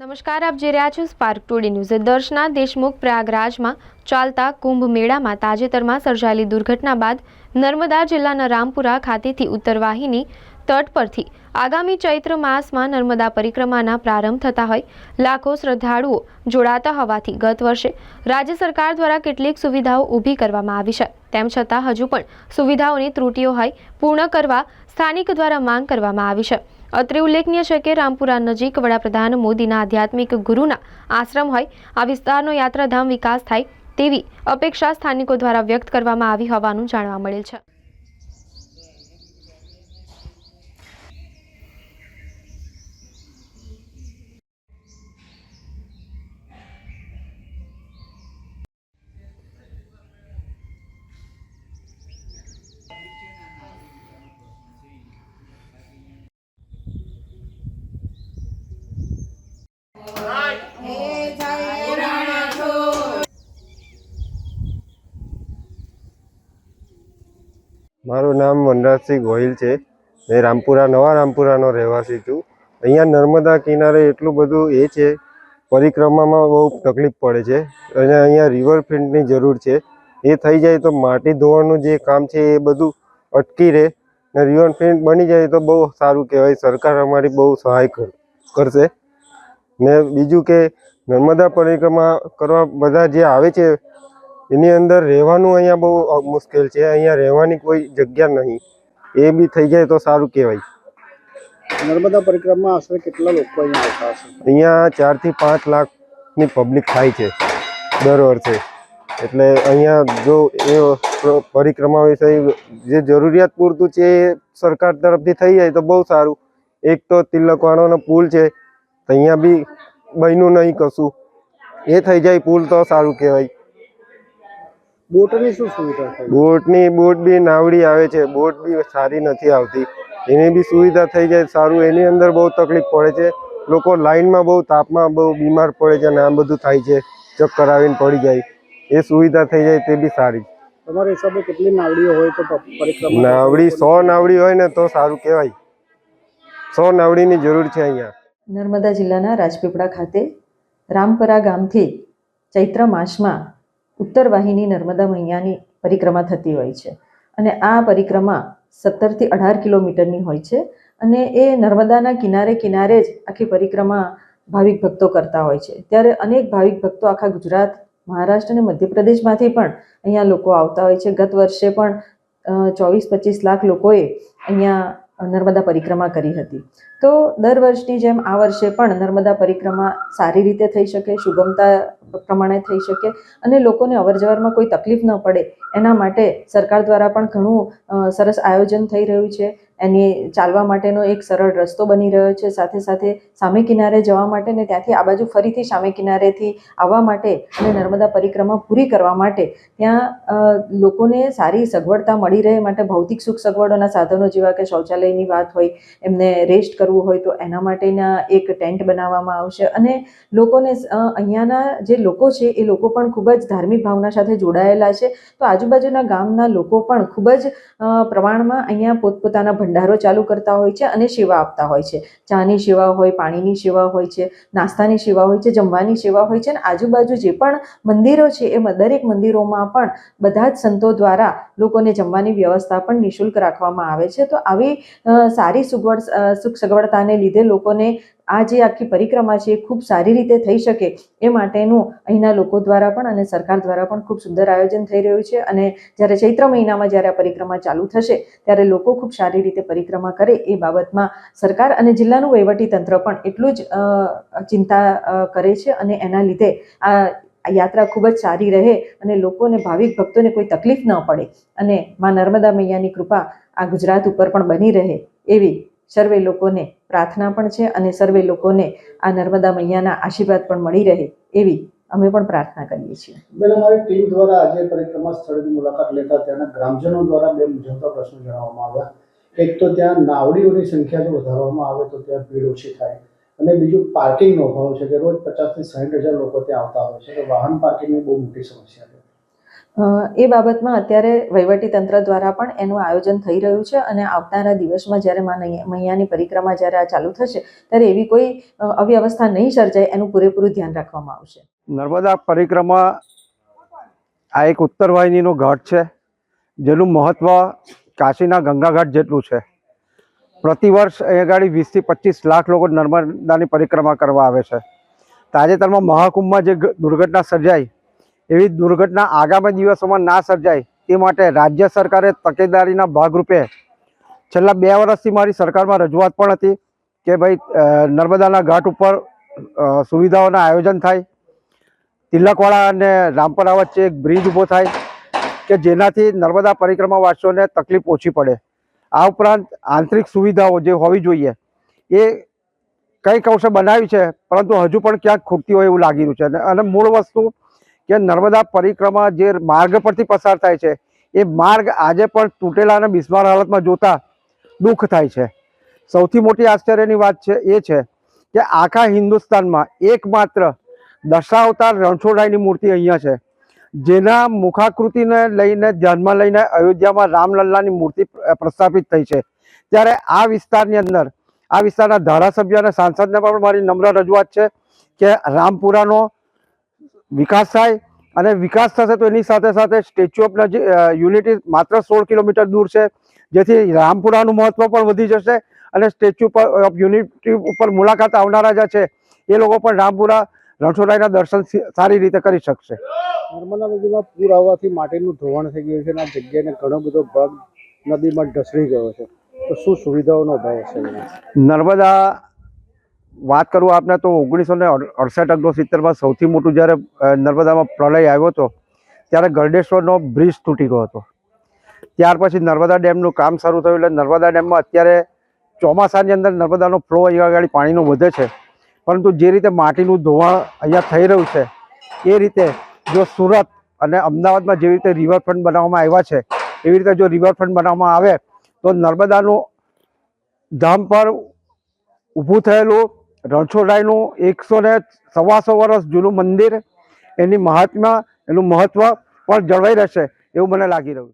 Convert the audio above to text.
નમસ્કાર, આપ જોઈ રહ્યા છો Spark Today news Darshana Deshmukh પ્રયાગરાજમાં ચાલતા કુંભ મેળામાં તાજેતરમાં સર્જાયેલી દુર્ઘટના બાદ નર્મદા જિલ્લાના રામપુરા ખાતેથી ઉત્તરવાહિની તટ પરથી આગામી ચૈત્ર માસમાં નર્મદા પરિક્રમાના પ્રારંભ થતા હોય. લાખો શ્રદ્ધાળુઓ જોડાતા હોવાથી ગત વર્ષે રાજ્ય સરકાર દ્વારા કેટલીક સુવિધાઓ ઊભી કરવામાં આવી છે. તેમ છતાં હજુ પણ સુવિધાઓની ત્રુટીઓ હોય પૂર્ણ કરવા સ્થાનિક દ્વારા માંગ કરવામાં આવી છે. અત્રે ઉલ્લેખનીય છે કે રામપુરા નજીક વડાપ્રધાન મોદીના આધ્યાત્મિક ગુરુના આશ્રમ હોય, આ વિસ્તારનો યાત્રાધામ વિકાસ થાય તેવી અપેક્ષા સ્થાનિકો દ્વારા વ્યક્ત કરવામાં આવી હોવાનું જાણવા મળેલ છે. મારું નામ વનરાજસિંહ ગોહિલ છે. મેં રામપુરા, નવા રામપુરાનો રહેવાસી છું. અહીંયા નર્મદા કિનારે એટલું બધું એ છે, પરિક્રમામાં બહુ તકલીફ પડે છે. અને અહીંયા રિવરફ્રન્ટની જરૂર છે. એ થઈ જાય તો માટી ધોવાનું જે કામ છે એ બધું અટકી રહે. ને રિવરફ્રન્ટ બની જાય તો બહુ સારું કહેવાય. સરકાર અમારી બહુ સહાય કર- કરશે. ને બીજું કે નર્મદા પરિક્રમા કરવા બધા જે આવે છે એની અંદર રહેવાનું અહીંયા બહુ મુશ્કેલ છે. અહીંયા રહેવાની કોઈ જગ્યા નહીં. એ બી થઈ જાય તો સારું કહેવાય. નર્મદા પરિક્રમા આશરે કેટલા લોકો અહીંયા આવતા હશે? અહીંયા ચારથી પાંચ લાખની પબ્લિક થાય છે દર વર્ષે. એટલે અહીંયા જો એ પરિક્રમા વિશે જે જરૂરિયાત પૂરતું છે એ સરકાર તરફથી થઈ જાય તો બહુ સારું. એક તો તિલકવાણોનો પુલ છે. અહીંયા બી બન્યું નહીં કશું. એ થઈ જાય પુલ તો સારું કહેવાય. બોટની શું સુવિધા થઈ? બોટની બોટ બી નાવડી આવે છે. બોટ બી સારી નથી આવતી. એની બી સુવિધા થઈ જાય સારું. એની અંદર બહુ તકલીફ પડે છે. લોકો લાઇનમાં બહુ તાપમાં બહુ બીમાર પડે છે અને આ બધું થાય છે. ચક્કર આવીને પડી જાય. એ સુવિધા થઈ જાય તે બી સારી. તમારા હિસાબે કેટલી નાવડીઓ હોય તો પરિક્રમા? નાવડી સો નાવડી હોય ને તો સારું કહેવાય. સો નાવડીની જરૂર છે અહીંયા. નર્મદા જિલ્લાના રાજપીપળા ખાતે રામપરા ગામથી ચૈત્ર માસમાં ઉત્તર વાહિની નર્મદા મૈયાની પરિક્રમા થતી હોય છે. અને આ પરિક્રમા સત્તરથી અઢાર કિલોમીટરની હોય છે અને એ નર્મદાના કિનારે કિનારે જ આખી પરિક્રમા ભાવિક ભક્તો કરતા હોય છે. ત્યારે અનેક ભાવિક ભક્તો આખા ગુજરાત, મહારાષ્ટ્ર અને મધ્યપ્રદેશમાંથી પણ અહીંયા લોકો આવતા હોય છે. ગત વર્ષે પણ ચોવીસ પચીસ લાખ લોકોએ અહીંયા નર્મદા પરિક્રમા કરી હતી. તો દર વર્ષની જેમ આ વર્ષે પણ નર્મદા પરિક્રમા સારી રીતે થઈ શકે, સુગમતા પ્રમાણે થઈ શકે અને લોકોને અવરજવરમાં કોઈ તકલીફ ન પડે. એના માટે સરકાર દ્વારા પણ ઘણું સરસ આયોજન થઈ રહ્યું છે. એની ચાલવા માટેનો એક સરળ રસ્તો બની રહ્યો છે. સાથે સાથે સામે કિનારે જવા માટે ને ત્યાંથી આ બાજુ ફરીથી સામે કિનારેથી આવવા માટે અને નર્મદા પરિક્રમા પૂરી કરવા માટે ત્યાં લોકોને સારી સગવડતા મળી રહે માટે ભૌતિક સુખ સગવડોના સાધનો જેવા કે શૌચાલયની વાત હોય, એમને રેસ્ટ કરવું હોય તો એના માટેના એક ટેન્ટ બનાવવામાં આવશે. અને લોકોને અહીંયાના જે લોકો છે એ લોકો પણ ખૂબ જ ધાર્મિક ભાવના સાથે જોડાયેલા છે. તો આજુબાજુના ગામના લોકો પણ ખૂબ જ પ્રમાણમાં અહીંયા પોતપોતાના ભંડારો ચાલુ કરતા હોય છે અને સેવા આપતા હોય છે. ચાની સેવા હોય, પાણીની સેવા હોય છે, નાસ્તાની સેવા હોય છે, જમવાની સેવા હોય છે અને આજુબાજુ જે પણ મંદિરો છે એ દરેક મંદિરોમાં પણ બધા જ સંતો દ્વારા લોકોને જમવાની વ્યવસ્થા પણ નિઃશુલ્ક રાખવામાં આવે છે. તો આવી સારી સુગવડ સુખ સગવડતાને લીધે લોકોને આ જે આખી પરિક્રમા છે એ ખૂબ સારી રીતે થઈ શકે એ માટેનું અહીંના લોકો દ્વારા પણ અને સરકાર દ્વારા પણ ખૂબ સુંદર આયોજન થઈ રહ્યું છે. અને જ્યારે ચૈત્ર મહિનામાં જ્યારે આ પરિક્રમા ચાલુ થશે, ત્યારે લોકો ખૂબ સારી રીતે પરિક્રમા કરે એ બાબતમાં સરકાર અને જિલ્લાનું વહીવટી તંત્ર પણ એટલું જ ચિંતા કરે છે અને એના લીધે આ યાત્રા ખૂબ જ સારી રહે અને લોકોને ભાવિક ભક્તોને કોઈ તકલીફ ન પડે. અને માં નર્મદા મૈયાની કૃપા આ ગુજરાત ઉપર પણ બની રહે એવી સર્વે લોકોને પ્રાર્થના પણ છે અને સર્વે લોકોને આ નર્મદા મૈયાના આશીર્વાદ પણ મળી રહે એવી અમે પણ પ્રાર્થના કરીએ છીએ. બેન, અમારી ટીમ દ્વારા આજે પરિક્રમા સ્થળની મુલાકાત લેતા ત્યાંના ગ્રામજનો દ્વારા બે મુજબના પ્રશ્નો જણાવવામાં આવ્યા. એક તો ત્યાં નાવડીઓની સંખ્યા જો વધારવામાં આવે તો ત્યાં ભીડ ઓછી થાય. અને બીજું પાર્કિંગનો અભાવ છે કે રોજ પચાસથી સાઠ હજાર લોકો ત્યાં આવતા હોય છે. તો વાહન પાર્કિંગની બહુ મોટી સમસ્યા છે. એ બાબતમાં અત્યારે વહીવટી તંત્ર દ્વારા પણ એનું આયોજન થઈ રહ્યું છે અને આવનારા દિવસમાં જ્યારે મૈયાની પરિક્રમા જ્યારે આ ચાલુ થશે, ત્યારે એવી કોઈ અવ્યવસ્થા નહીં સર્જાય, એનું પૂરેપૂરું ધ્યાન રાખવામાં આવશે. નર્મદા પરિક્રમા આ એક ઉત્તર વાહિનીનો ઘાટ છે, જેનું મહત્ત્વ કાશીના ગંગાઘાટ જેટલું છે. પ્રતિવર્ષ અહીંયા આગળ વીસથી પચીસ લાખ લોકો નર્મદાની પરિક્રમા કરવા આવે છે. તાજેતરમાં મહાકુંભમાં જે દુર્ઘટના સર્જાઈ એવી દુર્ઘટના આગામી દિવસોમાં ના સર્જાય તે માટે રાજ્ય સરકારે તકેદારીના ભાગરૂપે છેલ્લા બે વર્ષથી મારી સરકારમાં રજૂઆત પણ હતી કે ભાઈ નર્મદાના ઘાટ ઉપર સુવિધાઓના આયોજન થાય. તિલકવાડા અને રામપરા વચ્ચે એક બ્રિજ ઊભો થાય કે જેનાથી નર્મદા પરિક્રમાવાસીઓને તકલીફ ઓછી પડે. આ ઉપરાંત આંતરિક સુવિધાઓ જે હોવી જોઈએ એ કંઈક અંશે બનાવી છે, પરંતુ હજુ પણ ક્યાંક ખૂટતી હોય એવું લાગી રહ્યું છે. અને મૂળ વસ્તુ કે નર્મદા પરિક્રમા જે માર્ગ પરથી પસાર થાય છે, એ માર્ગ આજે પણ તૂટેલા અને બિસ્માર હાલતમાં જોતા દુઃખ થાય છે. સૌથી મોટી આશ્ચર્યની વાત છે, એ છે કે આખા હિન્દુસ્તાનમાં એકમાત્ર દશાવતાર રણછોડરાયની મૂર્તિ અહીંયા છે. જેના મુખાકૃતિને લઈને, ધ્યાનમાં લઈને અયોધ્યામાં રામલલ્લાની મૂર્તિ પ્રસ્થાપિત થઈ છે. ત્યારે આ વિસ્તારની અંદર, આ વિસ્તારના ધારાસભ્ય અને સાંસદને પણ મારી નમ્ર રજૂઆત છે કે રામપુરાનો વિકાસ થાય અને વિકાસ થશે તો એની સાથે સાથે સ્ટેચ્યુ ઓફ યુનિટી માત્ર સોળ કિલોમીટર દૂર છે. જેથી રામપુરાનું મહત્વ પણ વધી જશે અને સ્ટેચ્યુ ઓફ યુનિટી ઉપર મુલાકાત આવનારા જે છે એ લોકો પણ રામપુરા રણછોડરાયના દર્શન સારી રીતે કરી શકશે. નર્મદા નદીમાં પૂર આવવાથી માટીનું ધોવાણ થઈ ગયું છે અને આ જગ્યાને ઘણો બધો ભાગ નદીમાં ઢસડી ગયો છે. તો શું સુવિધાઓનો અભાવ છે નર્મદા વાત કરું આપને તો ઓગણીસો ને અડસઠ ઓગણસિત્તેરમાં સૌથી મોટું જ્યારે નર્મદામાં પ્રલય આવ્યો હતો, ત્યારે ગરડેશ્વરનો બ્રિજ તૂટી ગયો હતો. ત્યાર પછી નર્મદા ડેમનું કામ શરૂ થયું એટલે નર્મદા ડેમમાં અત્યારે ચોમાસાની અંદર નર્મદાનો ફ્લો અહીંયા આગળ પાણીનો વધે છે. પરંતુ જે રીતે માટીનું ધોવાણ અહીંયા થઈ રહ્યું છે, એ રીતે જો સુરત અને અમદાવાદમાં જેવી રીતે રિવરફ્રન્ટ બનાવવામાં આવ્યા છે, એવી રીતે જો રિવરફ્રન્ટ બનાવવામાં આવે, તો નર્મદાનું ધામ પર ઊભું થયેલું રણછોડરાયનું એકસો ને સવાસો વર્ષ જૂનું મંદિર, એની મહાત્મા, એનું મહત્વ પણ જળવાઈ રહેશે એવું મને લાગી રહ્યું